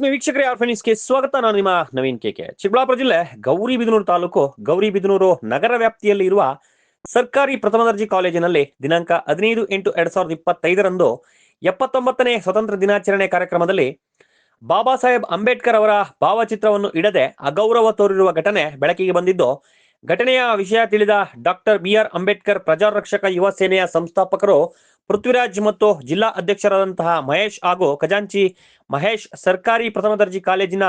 ಆತ್ಮೀಯ ವೀಕ್ಷಕರೇ ಆರ್ಫನಿಸ್ಗೆ ಸ್ವಾಗತ. ನಾನು ನಿಮ್ಮ ನವೀನ್ ಕೆಕೆ ಚಿಕ್ಕಬಳ್ಳಾಪುರ ಜಿಲ್ಲೆ ಗೌರಿಬಿದನೂರು ತಾಲೂಕು ಗೌರಿಬಿದನೂರು ನಗರ ವ್ಯಾಪ್ತಿಯಲ್ಲಿ ಇರುವ ಸರ್ಕಾರಿ ಪ್ರಥಮ ದರ್ಜೆ ಕಾಲೇಜಿನಲ್ಲಿ ದಿನಾಂಕ ಹದಿನೈದು ಎಂಟು ಎರಡ್ ಸಾವಿರದ ಇಪ್ಪತ್ತೈದರಂದು ಎಪ್ಪತ್ತೊಂಬತ್ತನೇ ಸ್ವತಂತ್ರ ದಿನಾಚರಣೆ ಕಾರ್ಯಕ್ರಮದಲ್ಲಿ ಬಾಬಾ ಸಾಹೇಬ್ ಅಂಬೇಡ್ಕರ್ ಅವರ ಭಾವಚಿತ್ರವನ್ನು ಇಡದೆ ಅಗೌರವ ತೋರಿರುವ ಘಟನೆ ಬೆಳಕಿಗೆ ಬಂದಿದ್ದು, ಘಟನೆಯ ವಿಷಯ ತಿಳಿದ ಡಾಕ್ಟರ್ ಬಿ ಆರ್ ಅಂಬೇಡ್ಕರ್, ಪ್ರಜಾರಕ್ಷಕ ಯುವ ಸೇನೆಯ ಸಂಸ್ಥಾಪಕರು ಪೃಥ್ವಿರಾಜ್ ಮತ್ತು ಜಿಲ್ಲಾ ಅಧ್ಯಕ್ಷರಾದಂತಹ ಮಹೇಶ್ ಹಾಗೂ ಖಜಾಂಚಿ ಮಹೇಶ್ ಸರ್ಕಾರಿ ಪ್ರಥಮ ದರ್ಜೆ ಕಾಲೇಜಿನ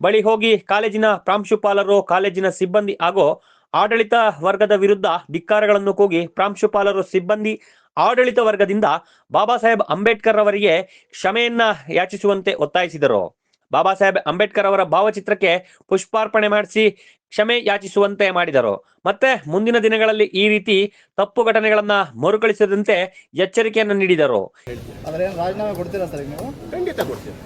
ಬಳಿ ಹೋಗಿ ಕಾಲೇಜಿನ ಪ್ರಾಂಶುಪಾಲರು, ಕಾಲೇಜಿನ ಸಿಬ್ಬಂದಿ ಹಾಗೂ ಆಡಳಿತ ವರ್ಗದ ವಿರುದ್ಧ ಧಿಕ್ಕಾರಗಳನ್ನು ಕೂಗಿ ಪ್ರಾಂಶುಪಾಲರು, ಸಿಬ್ಬಂದಿ, ಆಡಳಿತ ವರ್ಗದಿಂದ ಬಾಬಾ ಸಾಹೇಬ್ ಅಂಬೇಡ್ಕರ್ ಅವರಿಗೆ ಕ್ಷಮೆಯನ್ನ ಯಾಚಿಸುವಂತೆ ಒತ್ತಾಯಿಸಿದರು. ಬಾಬಾ ಸಾಹೇಬ್ ಅಂಬೇಡ್ಕರ್ ಅವರ ಭಾವಚಿತ್ರಕ್ಕೆ ಪುಷ್ಪಾರ್ಪಣೆ ಮಾಡಿಸಿ ಕ್ಷಮೆ ಯಾಚಿಸುವಂತೆ ಮಾಡಿದರು. ಮತ್ತೆ ಮುಂದಿನ ದಿನಗಳಲ್ಲಿ ಈ ರೀತಿ ತಪ್ಪು ಘಟನೆಗಳನ್ನ ಮರುಕಳಿಸದಂತೆ ಎಚ್ಚರಿಕೆಯನ್ನು ನೀಡಿದರು. ರಾಜೀನಾಮೆ ಕೊಡ್ತೀರಾ ಸರ್ ನೀವು? ಖಂಡಿತ ಕೊಡ್ತೀನಿ.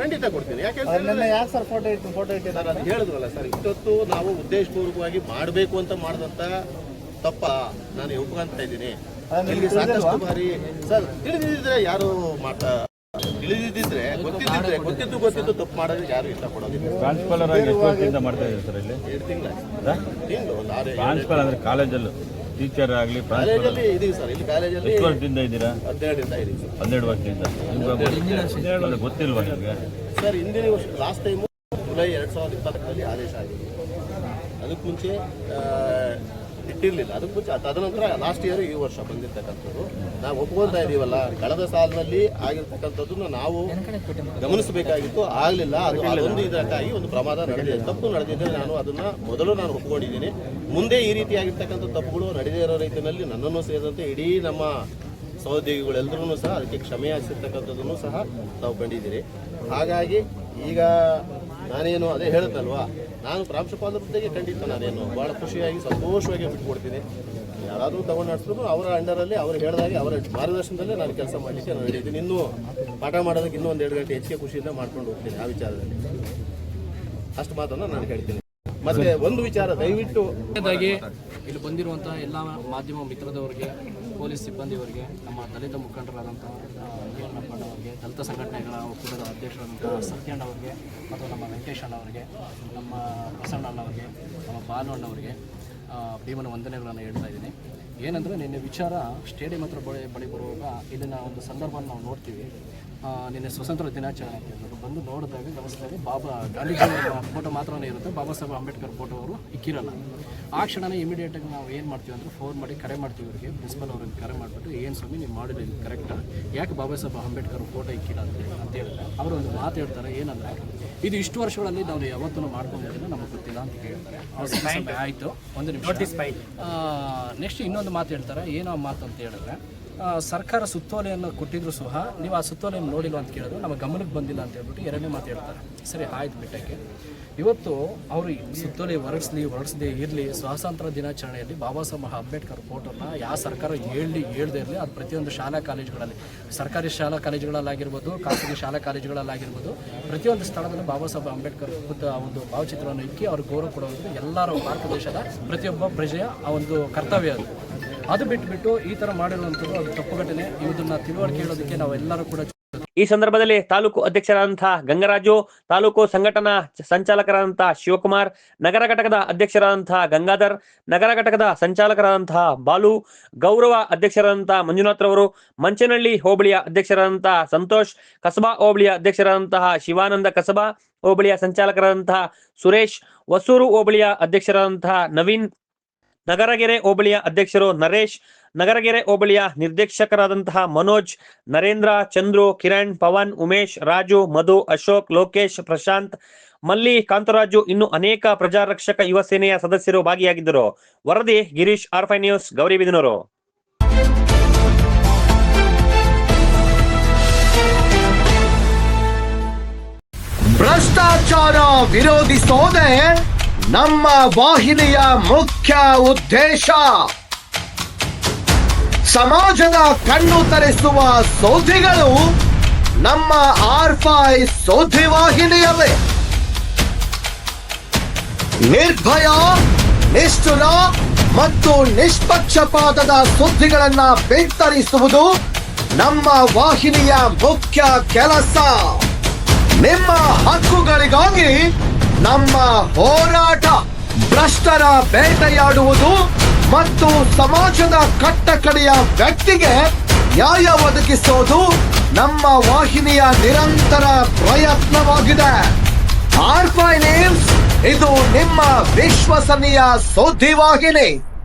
ಖಂಡಿತ ಕೊಡ್ತೀನಿ. ಯಾಕೆಂದ್ರೆ ಯಾಕೆ ಸರ್ ಫೋಟೋ ಇಟ್ಟು ಫೋಟೋ ಇಟ್ಟಿದ್ದಾರೆ ಅದು ಹೇಳಿದ್ರಲ್ಲ ಸರ್ ಇಷ್ಟೊತ್ತು ನಾವು ಉದ್ದೇಶಪೂರ್ವಕವಾಗಿ ಮಾಡಬೇಕು ಅಂತ ಮಾಡಿದಂತ ತಪ್ಪ ನಾನು ಒಪ್ಕೊಂತ ಇದ್ದೀನಿ. ಇಲ್ಲಿ ಸಾಕಷ್ಟು ಬಾರಿ ಸರ್ ತಿಳಿದಿದ್ರೆ ಯಾರು ಮಾತಾ ಗೊತ್ತಿದ್ದಿದ್ರೆ ಗೊತ್ತಿದ್ದು ಗೊತ್ತಿದ್ದು ತಪ್ಪು ಮಾಡೋದಕ್ಕೆ ಯಾರು ಇಷ್ಟಪಡೋದಿಲ್ಲ ಟ್ರಾನ್ಸ್ಫಾಲರ್ ಆಗಿ ಎಷ್ಟು ವರ್ಷದಿಂದ ಮಾಡ್ತಾ ಇದ್ದೀರಿ ಸರ್ ಇಲ್ಲಿ? ಎರಡು ತಿಂಗಳ ತಿಂಗಳು ಒಂದು ಆರು ಏಳು ಅಂದ್ರೆ ಕಾಲೇಜಲ್ಲೂ ಟೀಚರ್ ಆಗಲಿ ಕಾಲೇಜಲ್ಲಿ ಇದೀವಿ ಸರ್. ಇಲ್ಲಿ ಕಾಲೇಜಲ್ಲಿ ಎಷ್ಟು ವರ್ಷದಿಂದ ಇದ್ದೀರಾ? ಇದೀವಿ ಸರ್. ಹನ್ನೆರಡು ವರ್ಷದಿಂದ. ನಿಮ್ಗೆ ಗೊತ್ತಿಲ್ವಾ ನಿಮಗೆ? ಸರ್ ಹಿಂದಿನ ವರ್ಷ ಲಾಸ್ಟ್ ಟೈಮು ಜುಲೈ ಎರಡು ಸಾವಿರದ ಇಪ್ಪತ್ತರಲ್ಲಿ ಆದೇಶ ಆಗಿದೆ. ಅದಕ್ಕೆ ಮುಂಚೆ ಆ, ಇಟ್ಟಿರಲಿಲ್ಲ ಅದಕ್ಕೆ ಮುಂಚೆ ತದನಂತರ ಲಾಸ್ಟ್ ಇಯರ್ ಈ ವರ್ಷ ಬಂದಿರ್ತಕ್ಕಂಥದ್ದು. ನಾವು ಒಪ್ಕೊಳ್ತಾ ಇದೀವಲ್ಲ ಕಳೆದ ಸಾಲಿನಲ್ಲಿ ಆಗಿರ್ತಕ್ಕಂಥದ್ದನ್ನ ನಾವು ಗಮನಿಸಬೇಕಾಗಿತ್ತು. ಆಗಲಿಲ್ಲ. ಅದು ಅದೊಂದು ಇದಕ್ಕಾಗಿ ಒಂದು ಪ್ರಮಾದ ನಡೆದಿದೆ. ತಪ್ಪು ನಡೆದಿದೆ ನಾನು ಅದನ್ನ ಮೊದಲು ನಾನು ಒಪ್ಕೊಂಡಿದ್ದೀನಿ. ಮುಂದೆ ಈ ರೀತಿಯಾಗಿರ್ತಕ್ಕಂಥ ತಪ್ಪುಗಳು ನಡೆದೇ ಇರೋ ರೀತಿಯಲ್ಲಿ ನನ್ನನ್ನು ಸೇರಿದಂತೆ ಇಡೀ ನಮ್ಮ ಸಹೋದ್ಯೋಗಿಗಳೆಲ್ಲರೂ ಸಹ ಅದಕ್ಕೆ ಕ್ಷಮೆ ಯಾಚಿರ್ತಕ್ಕಂಥದ್ದನ್ನು ಸಹ ತಾವು ಕಂಡಿದ್ದೀರಿ. ಹಾಗಾಗಿ ಈಗ ನಾನೇನು ಅದೇ ಹೇಳುತ್ತಲ್ವಾ? ನಾನು ಪ್ರಾಂಶುಪಾಲರ ಹುದ್ದೆಗೆ ಖಂಡಿತ ನಾನೇನು ಭಾಳ ಖುಷಿಯಾಗಿ, ಸಂತೋಷವಾಗಿ ಬಿಟ್ಕೊಡ್ತೀನಿ. ಯಾರಾದರೂ ತಗೊಂಡು ನಡೆಸಿದ್ರು ಅವರ ಅಂಡರಲ್ಲಿ ಅವ್ರು ಹೇಳಿದಾಗೆ ಅವರ ಮಾರ್ಗದರ್ಶನದಲ್ಲೇ ನಾನು ಕೆಲಸ ಮಾಡಲಿಕ್ಕೆ ನಾನು ಹೇಳಿದ್ದೀನಿ ಇನ್ನೂ ಪಾಠ ಮಾಡೋದಕ್ಕೆ ಇನ್ನೂ ಒಂದು ಎರಡು ಗಂಟೆ ಹೆಚ್ಚಿಗೆ ಖುಷಿಯಿಂದ ಮಾಡ್ಕೊಂಡು ಹೋಗ್ತೀನಿ ಆ ವಿಚಾರದಲ್ಲಿ. ಅಷ್ಟು ಮಾತನ್ನು ನಾನು ಹೇಳ್ತೀನಿ. ಮತ್ತೆ ಒಂದು ವಿಚಾರ ದಯವಿಟ್ಟು ಇಲ್ಲಿ ಬಂದಿರುವಂಥ ಎಲ್ಲ ಮಾಧ್ಯಮ ಮಿತ್ರದವರಿಗೆ ಪೊಲೀಸ್ ಸಿಬ್ಬಂದಿಯವರಿಗೆ, ನಮ್ಮ ದಲಿತ ನೀಲನಪ್ಪಣ್ಣ ಅವರಿಗೆ ದಲಿತ ಸಂಘಟನೆಗಳ ಒಕ್ಕೂಟದ ಅಧ್ಯಕ್ಷರಾದಂಥ ಸತ್ಯಣ್ಣ ಅವರಿಗೆ ಮತ್ತು ನಮ್ಮ ವೆಂಕಟೇಶ್ ಅವರಿಗೆ, ನಮ್ಮ ಪ್ರಸನ್ನ ಅಣ್ಣ ಅವರಿಗೆ, ನಮ್ಮ ಬಾಲು ಅಣ್ಣವರಿಗೆ ಭೀಮನ ವಂದನೆಗಳನ್ನು ಹೇಳ್ತಾ ಇದ್ದೀನಿ. ಏನಂದರೆ ನಿನ್ನೆ ವಿಚಾರ ಸ್ಟೇಡಿಯಂ ಹತ್ರ ಬಳಿ ಬಳಿ ಬರುವಾಗ ಇಲ್ಲಿನ ಒಂದು ಸಂದರ್ಭನ ನಾವು ನೋಡ್ತೀವಿ. ನಿನ್ನೆ ಸ್ವತಂತ್ರ ದಿನಾಚರಣೆ ಅಂತ ಬಂದು ನೋಡಿದಾಗ ಗಮನಿಸಿದಾಗ ಬಾಬಾ ಗಾಂಧೀಜಿ ಫೋಟೋ ಮಾತ್ರನೇ ಇರುತ್ತೆ. ಬಾಬಾ ಸಾಹೇಬ್ ಅಂಬೇಡ್ಕರ್ ಫೋಟೋ ಅವರು ಇಕ್ಕಿರಲ್ಲ. ಆ ಕ್ಷಣನೇ ಇಮಿಡಿಯೇಟಾಗಿ ನಾವು ಏನು ಮಾಡ್ತೀವಿ ಅಂದರೆ ಫೋನ್ ಮಾಡಿ ಕರೆ ಮಾಡ್ತೀವಿ ಇವರಿಗೆ ಪ್ರಿನ್ಸಿಪಲ್ ಅವ್ರಿಗೆ ಕರೆ ಮಾಡಿಬಿಟ್ಟು ಏನು ಸ್ವಾಮಿ ನೀವು ಮಾಡಿಲ್ಲ ಇದು ಕರೆಕ್ಟಾ ಯಾಕೆ ಬಾಬಾ ಸಾಹೇಬ್ ಅಂಬೇಡ್ಕರ್ ಫೋಟೋ ಇಕ್ಕಿಲ್ಲ ಅಂತ ಹೇಳ್ತಾರೆ ಹೇಳಿದ್ರೆ ಅವರು ಒಂದು ಮಾತು ಹೇಳ್ತಾರೆ ಏನಂದರೆ ಇದು ಇಷ್ಟು ವರ್ಷಗಳಲ್ಲಿ ನಾವು ಯಾವತ್ತೂ ಮಾಡ್ಕೊಂಡಿದ್ದೀನಿ ನಮಗೆ ಗೊತ್ತಿಲ್ಲ ಅಂತ ಹೇಳ್ತಾರೆ ಆಯಿತು ಒಂದು ನಿಮಿಷ. ನೆಕ್ಸ್ಟ್ ಇನ್ನೊಂದು ಮಾತು ಹೇಳ್ತಾರೆ, ಏನೋ ಮಾತು ಅಂತ ಹೇಳಿದ್ರೆ ಸರ್ಕಾರ ಸುತ್ತೋಲೆಯನ್ನು ಕೊಟ್ಟಿದ್ರು ಸಹ ನೀವು ಆ ಸುತ್ತೋಲೆಯನ್ನು ನೋಡಿಲ್ಲ ಅಂತ ಕೇಳಿದ್ರು, ನಮ್ಮ ಗಮನಕ್ಕೆ ಬಂದಿಲ್ಲ ಅಂತ ಹೇಳ್ಬಿಟ್ಟು ಎರಡನೇ ಮಾತು ಹೇಳ್ತಾರೆ. ಸರಿ, ಆಯ್ತು ಬಿಟ್ಟಕ್ಕೆ. ಇವತ್ತು ಅವರು ಸುತ್ತೋಲೆ ಹೊರಡಿಸ್ಲಿ ಹೊರಡಿಸದೇ ಇರಲಿ, ಸ್ವಾತಂತ್ರ್ಯ ದಿನಾಚರಣೆಯಲ್ಲಿ ಬಾಬಾ ಸಾಹೇಬ್ ಅಂಬೇಡ್ಕರ್ ಫೋಟೋನ ಯಾವ ಸರ್ಕಾರ ಹೇಳಿ, ಹೇಳ್ದೇ ಇರಲಿ, ಅದು ಪ್ರತಿಯೊಂದು ಶಾಲಾ ಕಾಲೇಜುಗಳಲ್ಲಿ, ಸರ್ಕಾರಿ ಶಾಲಾ ಕಾಲೇಜುಗಳಲ್ಲಾಗಿರ್ಬೋದು, ಖಾಸಗಿ ಶಾಲಾ ಕಾಲೇಜುಗಳಲ್ಲಾಗಿರ್ಬೋದು, ಪ್ರತಿಯೊಂದು ಸ್ಥಳದಲ್ಲೂ ಬಾಬಾ ಸಾಹೇಬ್ ಅಂಬೇಡ್ಕರ್ ಆ ಒಂದು ಭಾವಚಿತ್ರವನ್ನು ಇಕ್ಕಿ, ಅವ್ರಿಗೆ ಗೌರವ ಕೊಡುವಂಥದ್ದು ಎಲ್ಲರ ಭಾರತ ದೇಶದ ಪ್ರತಿಯೊಬ್ಬ ಪ್ರಜೆಯ ಆ ಒಂದು ಕರ್ತವ್ಯ ಅದು. ಅದು ಬಿಟ್ಬಿಟ್ಟು ಈ ತರ ಮಾಡಿರುವಂಥದ್ದು ಅದು ತಪ್ಪು ಘಟನೆ. ಇದನ್ನ ತಿಳುವಳಿಕೆ ಹೇಳೋದಕ್ಕೆ ನಾವೆಲ್ಲರೂ ಕೂಡ ಈ ಸಂದರ್ಭದಲ್ಲಿ ತಾಲೂಕು ಅಧ್ಯಕ್ಷರಾದಂತಹ ಗಂಗರಾಜು, ತಾಲೂಕು ಸಂಘಟನಾ ಸಂಚಾಲಕರಾದಂತಹ ಶಿವಕುಮಾರ್, ನಗರ ಘಟಕದ ಅಧ್ಯಕ್ಷರಾದಂತಹ ಗಂಗಾಧರ್, ನಗರ ಘಟಕದ ಸಂಚಾಲಕರಾದಂತಹ ಬಾಲು, ಗೌರವ ಅಧ್ಯಕ್ಷರಾದಂತಹ ಮಂಜುನಾಥ್ರವರು ಮಂಚನಹಳ್ಳಿ ಹೋಬಳಿಯ ಅಧ್ಯಕ್ಷರಾದಂತಹ ಸಂತೋಷ್, ಕಸಬಾ ಹೋಬಳಿಯ ಅಧ್ಯಕ್ಷರಾದಂತಹ ಶಿವಾನಂದ ಕಸಬಾ ಹೋಬಳಿಯ ಸಂಚಾಲಕರಾದಂತಹ ಸುರೇಶ್, ಹೊಸೂರು ಹೋಬಳಿಯ ಅಧ್ಯಕ್ಷರಾದಂತಹ ನವೀನ್ ನಗರಗೆರೆ ಹೋಬಳಿಯ ಅಧ್ಯಕ್ಷರು ನರೇಶ್, ನಗರಗೆರೆ ಹೋಬಳಿಯ ನಿರ್ದೇಶಕರಾದಂತಹ ಮನೋಜ್, ನರೇಂದ್ರ, ಚಂದ್ರು, ಕಿರಣ್, ಪವನ್, ಉಮೇಶ್, ರಾಜು, ಮಧು, ಅಶೋಕ್, ಲೋಕೇಶ್, ಪ್ರಶಾಂತ್, ಮಲ್ಲಿ, ಕಾಂತರಾಜು ಇನ್ನು ಅನೇಕ ಪ್ರಜಾರಕ್ಷಕ ಯುವ ಸೇನೆಯ ಸದಸ್ಯರು ಭಾಗಿಯಾಗಿದ್ದರು. ವರದಿ ಗಿರೀಶ್ ಆರ್ಫೈ ನ್ಯೂಸ್ ಗೌರಿಬಿದನೂರು ಭ್ರಷ್ಟಾಚಾರ ವಿರೋಧಿಸೋದೇ ನಮ್ಮ ವಾಹಿನಿಯ ಮುಖ್ಯ ಉದ್ದೇಶ ಸಮಾಜದ ಕಣ್ಣು ತರಿಸುವ ಸೋಧಿಗಳು ನಮ್ಮ ಆರ್ಫೈ ಸೋಧಿ ವಾಹಿನಿಯವೇ ನಿರ್ಭಯ, ನಿಷ್ಠುರ ಮತ್ತು ನಿಷ್ಪಕ್ಷಪಾತದ ಸುದ್ದಿಗಳನ್ನ ಬಿತ್ತರಿಸುವುದು ನಮ್ಮ ವಾಹಿನಿಯ ಮುಖ್ಯ ಕೆಲಸ. ನಿಮ್ಮ ಹಕ್ಕುಗಳಿಗಾಗಿ ನಮ್ಮ ಹೋರಾಟ ಭ್ರಷ್ಟರ ಬೇಟೆಯಾಡುವುದು ಮತ್ತು ಸಮಾಜದ ಕಟ್ಟಕಡೆಯ ವ್ಯಕ್ತಿಗೆ ನ್ಯಾಯ ಒದಗಿಸೋದು ನಮ್ಮ ವಾಹಿನಿಯ ನಿರಂತರ ಪ್ರಯತ್ನವಾಗಿದೆ. ಆರ್ ನ್ಯೂಸ್ ಇದು ನಿಮ್ಮ ವಿಶ್ವಸನೀಯ ಸುದ್ದಿವಾಹಿನಿ